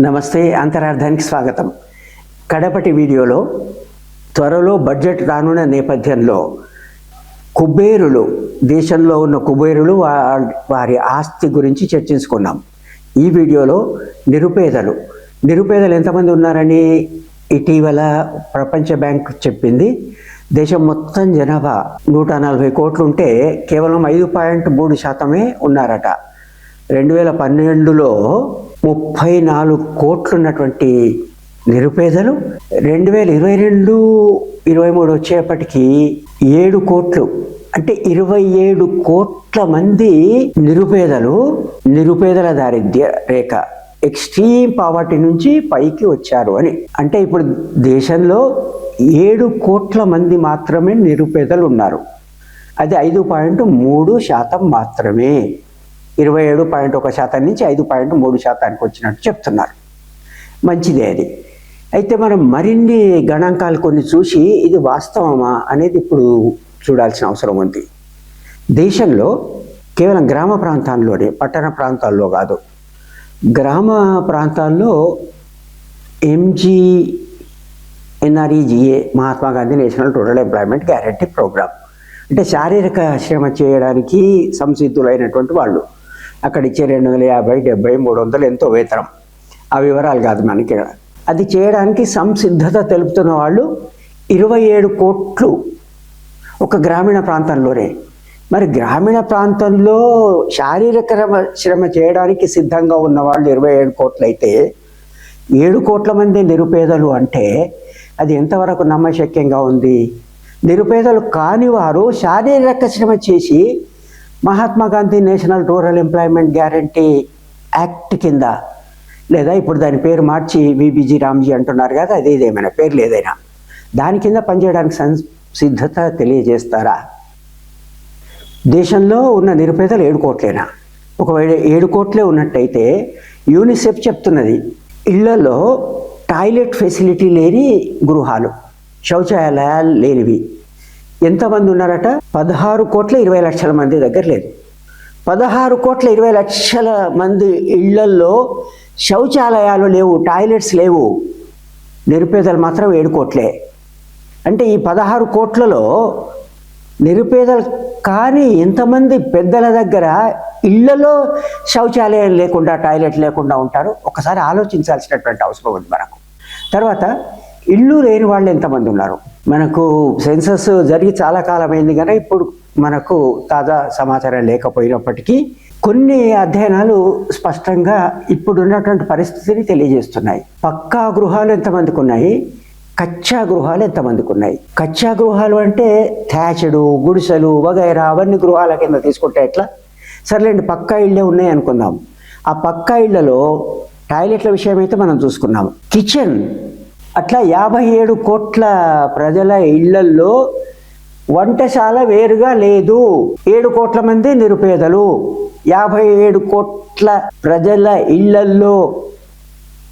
నమస్తే అంతరార్థానికి స్వాగతం. కడపటి వీడియోలో త్వరలో బడ్జెట్ రానున్న నేపథ్యంలో కుబేరులు దేశంలో ఉన్న కుబేరులు వారి ఆస్తి గురించి చర్చించుకున్నాం. ఈ వీడియోలో నిరుపేదలు. నిరుపేదలు ఎంతమంది ఉన్నారని ఇటీవల ప్రపంచ బ్యాంక్ చెప్పింది. దేశం మొత్తం జనాభా నూట నలభై కోట్లు ఉంటే కేవలం ఐదు పాయింట్ మూడు శాతమే ఉన్నారట. రెండు వేల పన్నెండులో ముప్పై నాలుగు కోట్లు ఉన్నటువంటి నిరుపేదలు రెండు వేల ఇరవై రెండు ఇరవై మూడు వచ్చేపటికి ఏడు కోట్లు అంటే ఇరవై ఏడు కోట్ల మంది నిరుపేదలు నిరుపేదల దారిద్ర్య రేఖ ఎక్స్ట్రీమ్ పావర్టీ నుంచి పైకి వచ్చారు అని. అంటే ఇప్పుడు దేశంలో ఏడు కోట్ల మంది మాత్రమే నిరుపేదలు ఉన్నారు. అది ఐదు పాయింట్ మూడు శాతం మాత్రమే. ఇరవై ఏడు పాయింట్ ఒక శాతం నుంచి ఐదు పాయింట్ మూడు శాతానికి వచ్చినట్టు చెప్తున్నారు. మంచిదే అది. అయితే మనం మరిన్ని గణాంకాలు కొన్ని చూసి ఇది వాస్తవమా అనేది ఇప్పుడు చూడాల్సిన అవసరం ఉంది. దేశంలో కేవలం గ్రామ ప్రాంతాల్లోనే పట్టణ ప్రాంతాల్లో కాదు గ్రామ ప్రాంతాల్లో MG NREGA Mahatma Gandhi national rural employment guarantee program. అంటే శారీరక శ్రమ చేయడానికి సంసిద్ధులైనటువంటి వాళ్ళు. అక్కడ ఇచ్చే రెండు వందల యాభై డెబ్బై మూడు వందలు ఎంతో వేతనం. ఆ వివరాలు కాదు మనకి. అది చేయడానికి సంసిద్ధత తెలుపుతున్న వాళ్ళు ఇరవై ఏడు కోట్లు ఒక గ్రామీణ ప్రాంతంలోనే. మరి గ్రామీణ ప్రాంతంలో శారీరక శ్రమ- శ్రమ చేయడానికి సిద్ధంగా ఉన్న వాళ్ళు ఇరవై ఏడు కోట్లు అయితే ఏడు కోట్ల మంది నిరుపేదలు అంటే అది ఎంతవరకు నమ్మశక్యంగా ఉంది? నిరుపేదలు కాని వారు శారీరక శ్రమ చేసి Mahatma Gandhi national rural employment guarantee act కింద లేదా ఇప్పుడు దాని పేరు మార్చి బీబీజీ రామ్జీ అంటున్నారు కదా అది ఏదేమైనా పేర్లు ఏదైనా దాని కింద పనిచేయడానికి సిద్ధత తెలియజేస్తారా? దేశంలో ఉన్న నిరుపేదలు ఏడు కోట్లేనా? ఒకవేళ ఏడు కోట్లే ఉన్నట్టయితే యూనిసెఫ్ చెప్తున్నది ఇళ్ళలో టాయిలెట్ ఫెసిలిటీ లేని గృహాలు శౌచాలయాలు లేనివి. ఎంతమంది ఉన్నారట? పదహారు కోట్ల ఇరవై లక్షల మంది దగ్గర లేదు. పదహారు కోట్ల ఇరవై లక్షల మంది ఇళ్ళల్లో శౌచాలయాలు లేవు టాయిలెట్స్ లేవు. నిరుపేదలు మాత్రం ఏడు కోట్లే. అంటే ఈ పదహారు కోట్లలో నిరుపేదలు కానీ ఎంతమంది పెద్దల దగ్గర ఇళ్ళలో శౌచాలయం లేకుండా టాయిలెట్ లేకుండా ఉంటారు? ఒకసారి ఆలోచించాల్సినటువంటి అవసరం ఉంది మనకు. తర్వాత ఇల్లు లేని వాళ్ళు ఎంతమంది ఉన్నారు? మనకు సెన్సస్ జరిగి చాలా కాలమైంది కానీ ఇప్పుడు మనకు తాజా సమాచారం లేకపోయినప్పటికీ కొన్ని అధ్యయనాలు స్పష్టంగా ఇప్పుడున్నటువంటి పరిస్థితిని తెలియజేస్తున్నాయి. పక్కా గృహాలు ఎంతమందికి ఉన్నాయి? కచ్చా గృహాలు ఎంతమందికి ఉన్నాయి? కచ్చా గృహాలు అంటే థ్యాచడు గుడిసెలు వగైరా అవన్నీ గృహాల కింద తీసుకుంటే ఎట్లా? సర్లేండి పక్కా ఇళ్ళే ఉన్నాయి అనుకుందాం. ఆ పక్కా ఇళ్ళలో టాయిలెట్ల విషయం అయితే మనం చూసుకున్నాం. కిచెన్ అట్లా యాభై ఏడు కోట్ల ప్రజల ఇళ్ళల్లో వంటశాల వేరుగా లేదు. ఏడు కోట్ల మంది నిరుపేదలు. యాభై ఏడు కోట్ల ప్రజల ఇళ్ళల్లో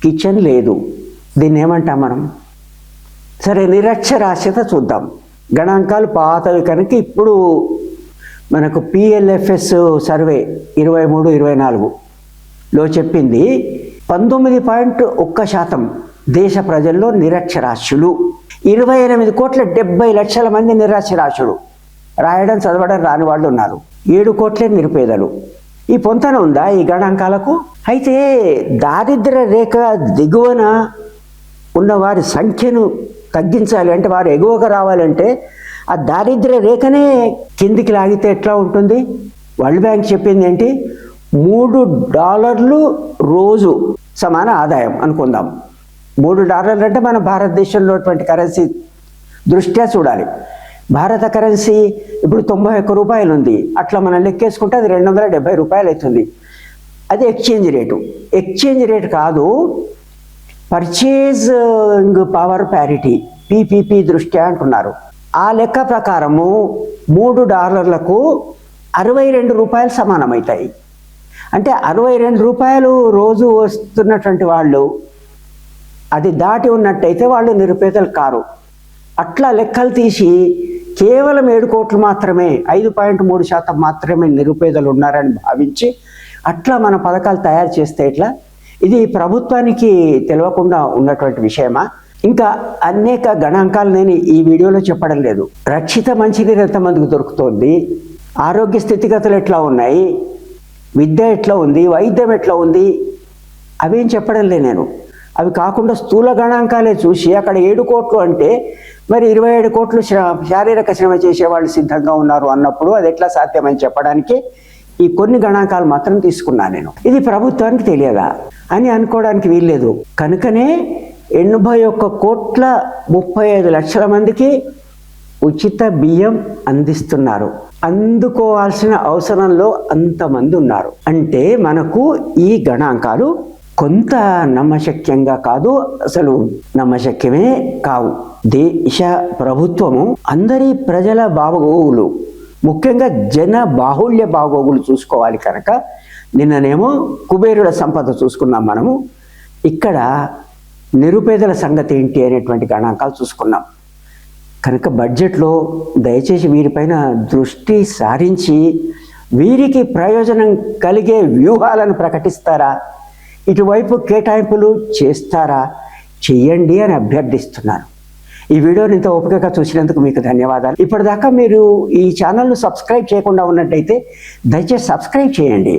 కిచెన్ లేదు. దీన్ని ఏమంటాం మనం? సరే నిరక్షరాస్యత చూద్దాం. గణాంకాలు పాతవి కనుక ఇప్పుడు మనకు పిఎల్ఎఫ్ఎస్ సర్వే ఇరవై మూడు ఇరవై నాలుగులో చెప్పింది పంతొమ్మిది పాయింట్ ఒక్క శాతం దేశ ప్రజల్లో నిరక్షరాస్యులు. ఇరవై ఎనిమిది కోట్ల డెబ్బై లక్షల మంది నిరక్షరాస్యులు రాయడం చదవడం రాని వాళ్ళు ఉన్నారు. ఏడు కోట్లే నిరుపేదలు. ఈ పొంతన ఉందా ఈ గణాంకాలకు? అయితే దారిద్ర రేఖ దిగువన ఉన్న వారి సంఖ్యను తగ్గించాలి అంటే వారు ఎగువకు రావాలంటే ఆ దారిద్ర రేఖనే కిందికి లాగితే ఎట్లా ఉంటుంది? వరల్డ్ బ్యాంక్ చెప్పింది ఏంటి? మూడు డాలర్లు రోజు సమాన ఆదాయం అనుకుందాం. మూడు డాలర్లు అంటే మన భారతదేశంలో కరెన్సీ దృష్ట్యా చూడాలి. భారత కరెన్సీ ఇప్పుడు తొంభై ఒక్క రూపాయలు ఉంది. అట్లా మనం లెక్కేసుకుంటే అది రెండు వందల డెబ్బై రూపాయలు అవుతుంది. అది ఎక్స్చేంజ్ రేటు ఎక్స్చేంజ్ రేట్ కాదు పర్చేజింగ్ పవర్ ప్యారిటీ పీపీపీ దృష్ట్యా అంటున్నారు. ఆ లెక్క ప్రకారము మూడు డాలర్లకు అరవై రెండు రూపాయలు సమానమవుతాయి. అంటే అరవై రెండు రూపాయలు రోజు వస్తున్నటువంటి వాళ్ళు అది దాటి ఉన్నట్టయితే వాళ్ళు నిరుపేదలు కారు అట్లా లెక్కలు తీసి కేవలం ఏడు కోట్లు మాత్రమే ఐదు పాయింట్ మూడు శాతం మాత్రమే నిరుపేదలు ఉన్నారని భావించి అట్లా మన పథకాలు తయారు చేస్తే ఎట్లా? ఇది ప్రభుత్వానికి తెలియకుండా ఉన్నటువంటి విషయమా? ఇంకా అనేక గణాంకాలు నేను ఈ వీడియోలో చెప్పడం లేదు. రక్షిత మంచినీరు ఎంతమందికి దొరుకుతోంది. ఆరోగ్య స్థితిగతులు ఎట్లా ఉన్నాయి? విద్య ఎట్లా ఉంది? వైద్యం ఎట్లా ఉంది? అవేం చెప్పడం లే నేను. అవి కాకుండా స్థూల గణాంకాలే చూసి అక్కడ ఏడు కోట్లు అంటే మరి ఇరవై ఏడు కోట్లు శ్ర శారీరక శ్రమ చేసేవాళ్ళు సిద్ధంగా ఉన్నారు అన్నప్పుడు అది ఎట్లా సాధ్యమని చెప్పడానికి ఈ కొన్ని గణాంకాలు మాత్రం తీసుకున్నాను నేను. ఇది ప్రభుత్వానికి తెలియదా? అని అనుకోవడానికి వీల్లేదు. కనుకనే ఎనభై ఒక్క కోట్ల ముప్పై ఐదు లక్షల మందికి ఉచిత బియ్యం అందిస్తున్నారు. అందుకోవాల్సిన అవసరంలో అంతమంది ఉన్నారు. అంటే మనకు ఈ గణాంకాలు కొంత నమ్మశక్యంగా కాదు అసలు నమ్మశక్యమే కావు. దేశ ప్రభుత్వము అందరి ప్రజల బాగోగులు ముఖ్యంగా జన బాహుళ్య బాగోగులు చూసుకోవాలి కనుక నిన్ననేమో కుబేరుల సంపద చూసుకున్నాం మనము. ఇక్కడ నిరుపేదల సంగతి ఏంటి అనేటువంటి గణాంకాలు చూసుకున్నాం. కనుక బడ్జెట్లో దయచేసి వీరిపైన దృష్టి సారించి వీరికి ప్రయోజనం కలిగే వ్యూహాలను ప్రకటిస్తారా? ఇటువైపు కేటాయింపులు చేస్తారా? చెయ్యండి అని అభ్యర్థిస్తున్నాను. ఈ వీడియోని ఇంత ఓపికగా చూసినందుకు మీకు ధన్యవాదాలు. ఇప్పటిదాకా మీరు ఈ ఛానల్ను సబ్స్క్రైబ్ చేయకుండా ఉన్నట్టయితే దయచేసి సబ్స్క్రైబ్ చేయండి.